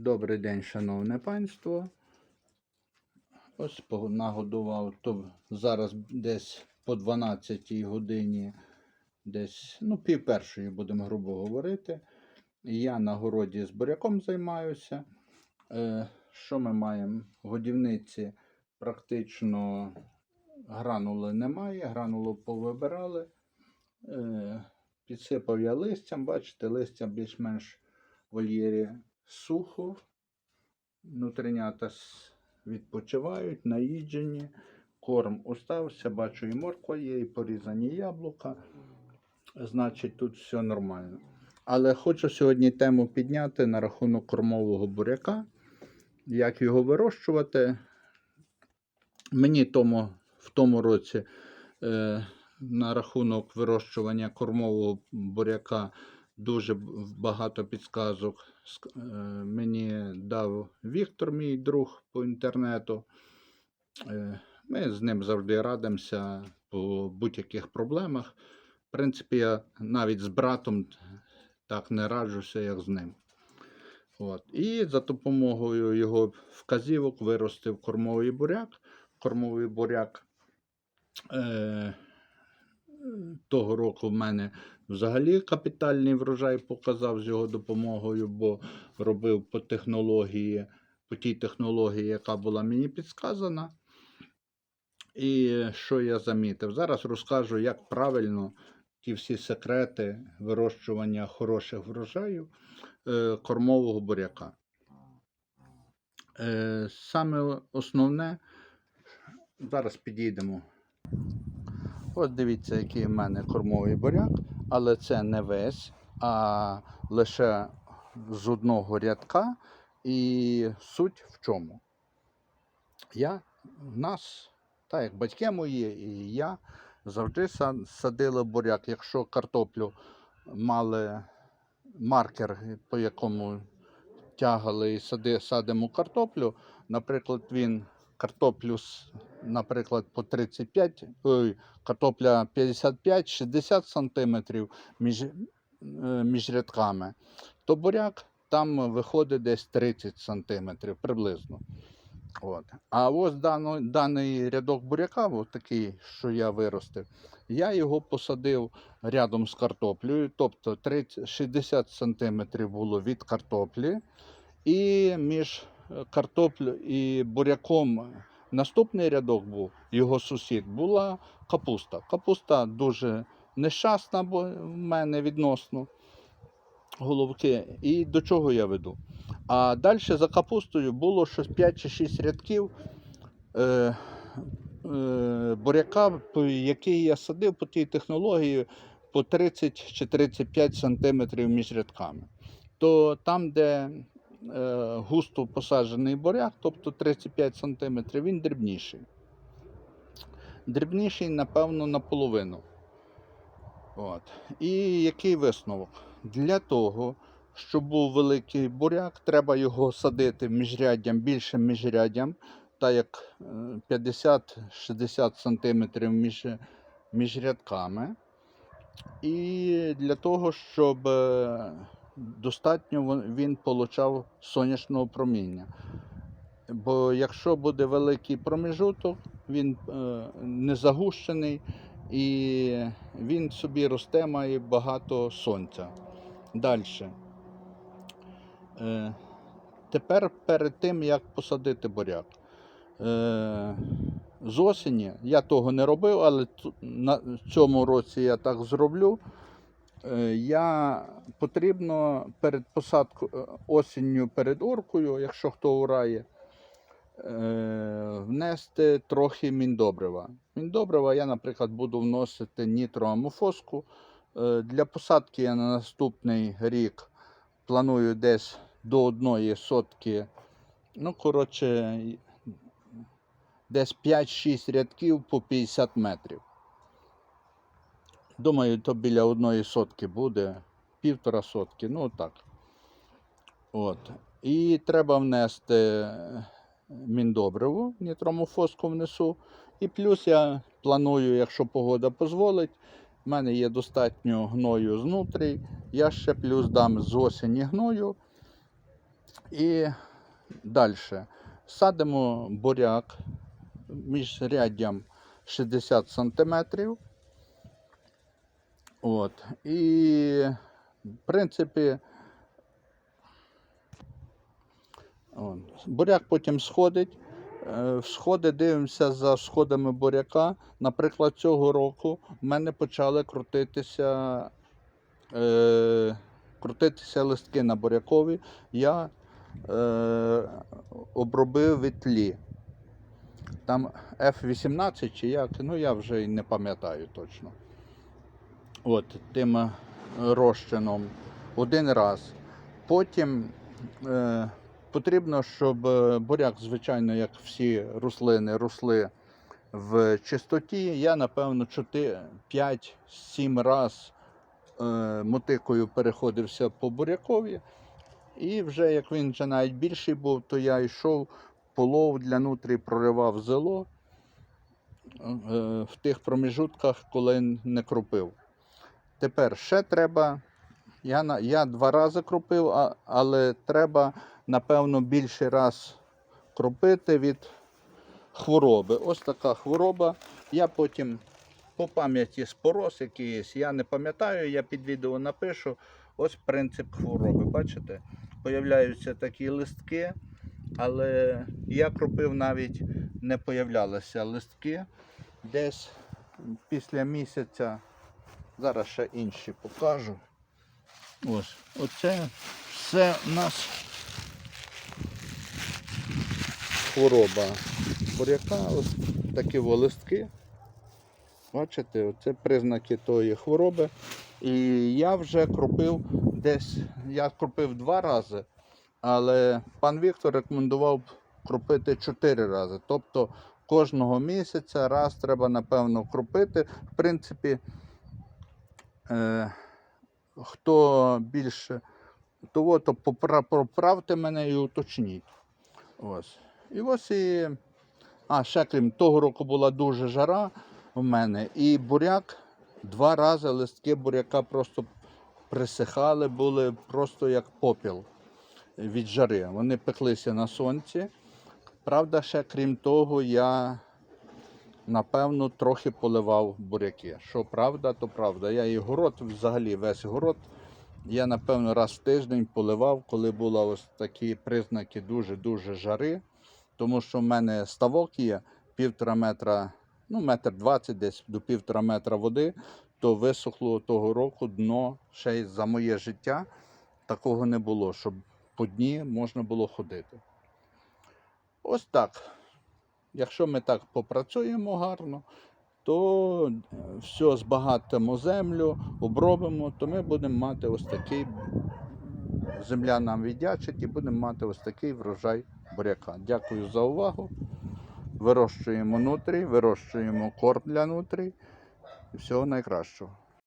Добрий день, шановне панство. Ось нагодував, то зараз десь по 12 годині, десь, ну, пів першої будемо грубо говорити. Я на городі з буряком займаюся. Е, що ми маємо? Годівниці практично гранули немає, гранулу повибирали. Е, підсипав я листям, бачите, листя більш-менш вольєрі сухо. Внутрінята відпочивають, наїджені. Корм остався, бачу, і морква є, і порізані яблука. Значить, тут все нормально. Але хочу сьогодні тему підняти на рахунок кормового буряка. Як його вирощувати. Мені тому, в тому році е, на рахунок вирощування кормового буряка дуже багато підсказок ск- мені дав Віктор, мій друг по інтернету. Е, Ми з ним завжди радимося по будь-яких проблемах. В принципі, я навіть з братом так не раджуся, як з ним. От. І за допомогою його вказівок виростив кормовий буряк. Кормовий буряк е, того року в мене взагалі капітальний врожай показав з його допомогою, бо робив по технології, по тій технології, яка була мені підсказана. І що я замітив? Зараз розкажу, як правильно ті всі секрети вирощування хороших врожаїв е, кормового буряка. Е, саме основне, зараз підійдемо. От дивіться, який в мене кормовий буряк, але це не весь, а лише з одного рядка. І суть в чому? Я нас, так як батьки мої і я, завжди са- садили буряк. Якщо картоплю мали маркер, по якому тягали і сади, садимо картоплю, наприклад, він картоплю, наприклад, по 35, ой, картопля 55-60 сантиметрів між, е, між рядками, то буряк там виходить десь 30 сантиметрів приблизно. От. А ось дано, даний рядок буряка, такий, що я виростив, я його посадив рядом з картоплею, тобто 30, 60 сантиметрів було від картоплі, і між картоплею і буряком наступний рядок був, його сусід, була капуста. Капуста дуже нещасна бо в мене відносно головки. І до чого я веду? А далі за капустою було щось 5 чи 6 рядків е, е, буряка, який я садив по тій технології по 30 чи 35 сантиметрів між рядками. То там, де густо посаджений буряк, тобто 35 сантиметрів, він дрібніший. Дрібніший, напевно, наполовину. От. І який висновок? Для того, щоб був великий буряк, треба його садити міжряддям, більшим міжряддям, так як е, 50-60 см між, між рядками. І для того, щоб е, достатньо він получав сонячного проміння. Бо якщо буде великий проміжуток, він е, не загущений і він собі росте, має багато сонця. Далі. Е, тепер перед тим, як посадити буряк. Е, з осені я того не робив, але на цьому році я так зроблю. Е, я потрібно перед посадкою е, осінню перед оркою, якщо хто урає, е, внести трохи міндобрива. Міндобрива я, наприклад, буду вносити нітроамофоску. Для посадки я на наступний рік планую десь до одної сотки. Ну, коротше, десь 5-6 рядків по 50 метрів. Думаю, то біля одної сотки буде, півтора сотки, ну так. От. І треба внести е, міндобриво, нітромофоску внесу. І плюс я планую, якщо погода дозволить, в мене є достатньо гною знутрі. Я ще плюс дам з осені гною. І далі. Садимо буряк між ряддям 60 сантиметрів. От. І, в принципі, от. буряк потім сходить. Е, Сходи дивимося за сходами буряка. Наприклад, цього року в мене почали крутитися, е, крутитися листки на бурякові. Я е, обробив від тлі. Там F18 чи як, ну я вже й не пам'ятаю точно. От, тим е, розчином один раз. Потім е, потрібно, щоб е, буряк, звичайно, як всі рослини, росли в чистоті. Я, напевно, 5-7 раз е, мотикою переходився по бурякові. І вже як він вже навіть більший був, то я йшов, полов для нутрі, проривав зело е, в тих проміжутках, коли не кропив. Тепер ще треба. Я, я два рази кропив, а, але треба, напевно, більший раз кропити від хвороби. Ось така хвороба. Я потім по пам'яті спорос якийсь, я не пам'ятаю, я під відео напишу. Ось принцип хвороби. Бачите? Появляються такі листки, але я кропив навіть не появлялися листки. Десь після місяця, зараз ще інші покажу. Ось, оце все у нас хвороба буряка, ось такі во листки. Бачите, оце признаки тої хвороби. І я вже кропив десь, я кропив два рази, але пан Віктор рекомендував кропити чотири рази. Тобто кожного місяця раз треба, напевно, кропити. В принципі, хто більше того, то попра- поправте мене і уточніть. Ось. І ось і. А, ще крім того року була дуже жара у мене. І буряк два рази листки буряка просто присихали, були просто як попіл від жари. Вони пеклися на сонці. Правда, ще крім того, я напевно трохи поливав буряки. Що правда, то правда. Я і город, взагалі весь город. Я, напевно, раз в тиждень поливав, коли були ось такі признаки дуже-дуже жари. Тому що в мене ставок є півтора метра, ну, метр двадцять десь до півтора метра води, то висохло того року дно ще й за моє життя. Такого не було, щоб по дні можна було ходити. Ось так. Якщо ми так попрацюємо гарно, то е, все збагатимо землю, обробимо, то ми будемо мати ось такий, земля нам віддячить і будемо мати ось такий врожай буряка. Дякую за увагу. Вирощуємо нутрій, вирощуємо корм для нутрій. І всього найкращого.